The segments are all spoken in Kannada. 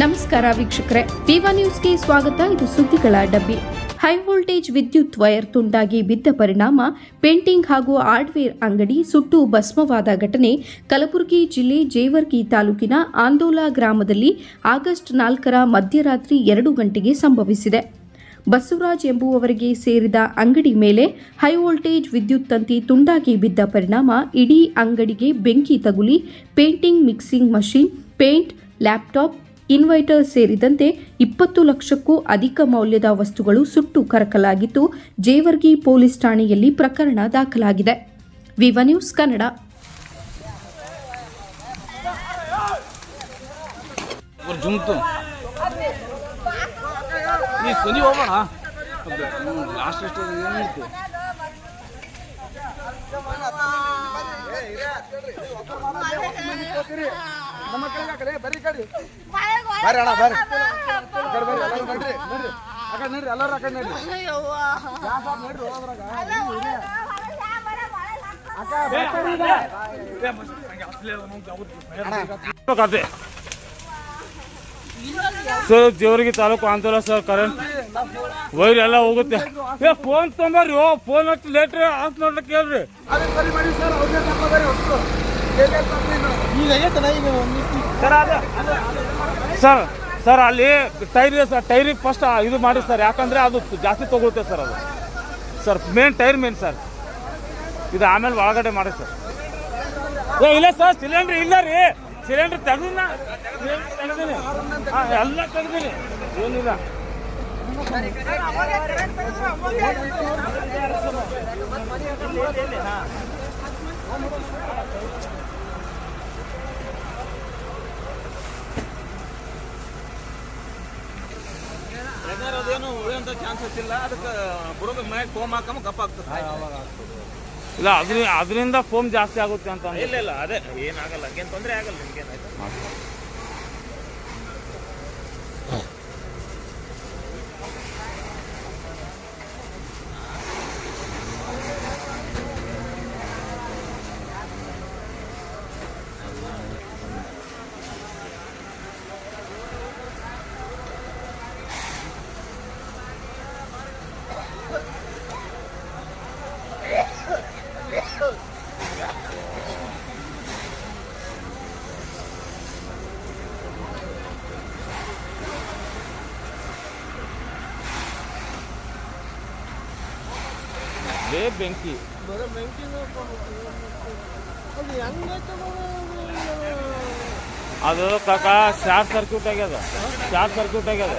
ನಮಸ್ಕಾರ ವೀಕ್ಷಕರೇ. ವಿವಾ ನ್ಯೂಸ್ಗೆ ಸ್ವಾಗತ. ಇದು ಸುದ್ದಿಗಳ ಡಬ್ಬಿ. ಹೈ ವೋಲ್ಟೇಜ್ ವಿದ್ಯುತ್ ವೈರ್ ತುಂಡಾಗಿ ಬಿದ್ದ ಪರಿಣಾಮ, ಪೇಂಟಿಂಗ್ ಹಾಗೂ ಹಾರ್ಡ್ವೇರ್ ಅಂಗಡಿ ಸುಟ್ಟು ಭಸ್ಮವಾದ ಘಟನೆ ಕಲಬುರಗಿ ಜಿಲ್ಲೆ ಜೇವರ್ಗಿ ತಾಲೂಕಿನ ಆಂದೋಲ ಗ್ರಾಮದಲ್ಲಿ ಆಗಸ್ಟ್ ನಾಲ್ಕರ ಮಧ್ಯರಾತ್ರಿ ಎರಡು ಗಂಟೆಗೆ ಸಂಭವಿಸಿದೆ. ಬಸವರಾಜ್ ಎಂಬುವವರಿಗೆ ಸೇರಿದ ಅಂಗಡಿ ಮೇಲೆ ಹೈ ವೋಲ್ಟೇಜ್ ವಿದ್ಯುತ್ ತಂತಿ ತುಂಡಾಗಿ ಬಿದ್ದ ಪರಿಣಾಮ, ಇಡೀ ಅಂಗಡಿಗೆ ಬೆಂಕಿ ತಗುಲಿ, painting mixing machine, paint, laptop inverter ಸೇರಿದಂತೆ ಇಪ್ಪತ್ತು ಲಕ್ಷಕ್ಕೂ ಅಧಿಕ ಮೌಲ್ಯದ ವಸ್ತುಗಳು ಸುಟ್ಟು ಕರಕಲಾಗಿದ್ದು ಜೇವರ್ಗಿ ಪೊಲೀಸ್ ಠಾಣೆಯಲ್ಲಿ ಪ್ರಕರಣ ದಾಖಲಾಗಿದೆ. ವಿವ ನ್ಯೂಸ್ ಕನ್ನಡ. ಬರ್ರಿ ಅಣ್ಣ ಬರ್ರಿ ಈ ಕಡೆ. ಬರ್ರಿ ಎಲ್ಲರೂ ನಡ್ರಿ ನಡ್ರಿ ಆ ಕಡೆ ನಡ್ರಿ ಎಲ್ಲರೂ ಆ ಕಡೆ ನಡ್ರಿ. ಗ್ಯಾಸ್ ಆಫ್ ನಡ್ರಿ ಹೋದ್ರಾಗ. ಕತೆ. Sir Jevargi taluk Andola sir current wire ಎಲ್ಲ ಹೋಗುತ್ತೆ. ಏ ಫೋನ್ ತೊಂಬರ್ರಿ ಓ ಫೋನ್ ಹಚ್ಚಿ ಲೇಟ್ರಿ ಆತ್ ನೋಡ್ಲಿಕ್ಕೆ ಕೇಳ್ರಿ ಅದೇ ಸರಿ ಮಾಡಿ ಸರ್ ಅವ್ರಿಗೆ ಸರ್ ಸರ್ ಅಲ್ಲಿ ಟೈರ್ ಟೈರಿಗೆ ಫಸ್ಟ್ ಇದು ಮಾಡಿ ಸರ್, ಯಾಕಂದ್ರೆ ಅದು ಜಾಸ್ತಿ ತಗೊಳುತ್ತೆ ಸರ್ ಅದು. Sir main tyre main sir. ಇದು ಆಮೇಲೆ ಒಳಗಡೆ ಮಾಡಿ ಸರ್. ಏ, ಇಲ್ಲ ಸರ್ ಸಿಲಿಂಡ್ರ್ ಇಲ್ಲ ರೀ. ಸಿಲಿಂಡ್ರ್ ತೆಗ್ದಿನ ಎಲ್ಲ ಏನಿಲ್ಲ. ಅದೇನು ಉಳಿಯುವಂತ ಚಾನ್ಸಸ್ ಇಲ್ಲ. ಅದಕ್ಕೆ ಬುಡದ ಮ್ಯಾಗ ಫೋಮ್ ಹಾಕಮ್ಮ ಗಪ್ಪ ಆಗ್ತದೆ. ಇಲ್ಲ ಅದ್ರ ಅದರಿಂದ ಫೋಮ್ ಜಾಸ್ತಿ ಆಗುತ್ತೆ ಅಂತ. ಇಲ್ಲ ಇಲ್ಲ ಅದೇ ಏನಾಗಲ್ಲ. ಹಂಗೇನು ತೊಂದರೆ ಆಗಲ್ಲ ನಿಮ್ಗೇನಾಯ್ತು? ಬೇ ಬೆಂಕಿ. ಅದು ಕಾಕ ಶಾರ್ಟ್ ಸರ್ಕ್ಯೂಟ್ ಆಗ್ಯದ. ಶಾರ್ಟ್ ಸರ್ಕ್ಯೂಟ್ ಆಗ್ಯದ.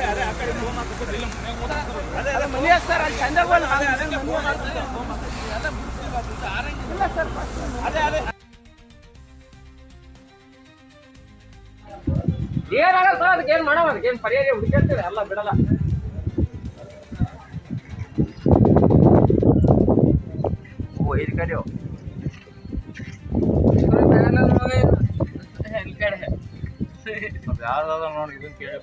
ಏನಾಗಲ್ಲ ಸರ್ ಅದಕ್ಕೆ ಏನ್ ಮಾಡವ ಅದಕ್ಕೆ ಏನ್ ಪರಿಹಾರ ಹುಡುಕಿರ್ತೀರಿ ಎಲ್ಲ ಬಿಡಲ್ಲ. ಯಾವ್ದಾದ್ರು ನೋಡಿ ಇದನ್ನ ಕೇಳಿ